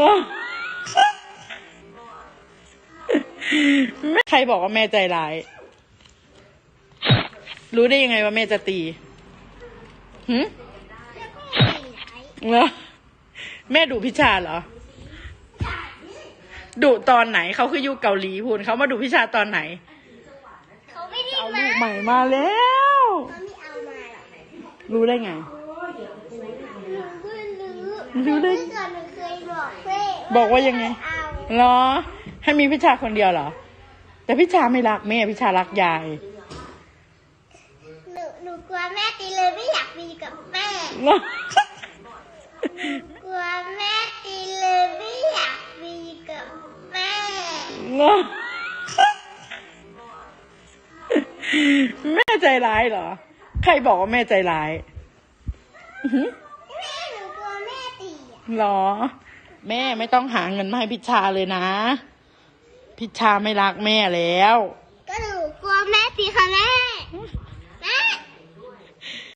เนาะแม่ใครบอกว่าแม่ใจร้าย รู้ได้ยังไงว่าแม่จะตีหืมแล้วก็ไม่ไหนเหรอแม่ดูพิชาเหรอดุตอนไหนเขาคืออยู่เกาหลีพูนเขามาดูพิชาตอนไหนเขาไม่ได้เอามาลูกใหม่มาแล้วเขาไม่เอามาหรอกรู้ได้ไงหนูเพิ่งรู้รู้ได้เมื่อก่อนหนูเคยบอกเพ่ บอกว่ายังไงเอาเหรอ ให้มีพิชาคนเดียวเหรอ แต่พิชาไม่รักแม่พิชารักยาย หนูหนูกลัวแม่ตีเลยไม่อยากมีกับแม่เหรอกลัวแม่ตีเลยไม่อยากมีกับแม่เหรอแม่ใจร้ายเหรอ ใครบอกว่าแม่ใจร้ายอื้อหือแม่หนูกลัวแม่ตีอะ เหรอ แม่ไม่ต้องหาเงินมาให้พิชาเลยนะ พิชาไม่รักแม่แล้ว ก็หนูกลัวแม่ตีค่ะแม่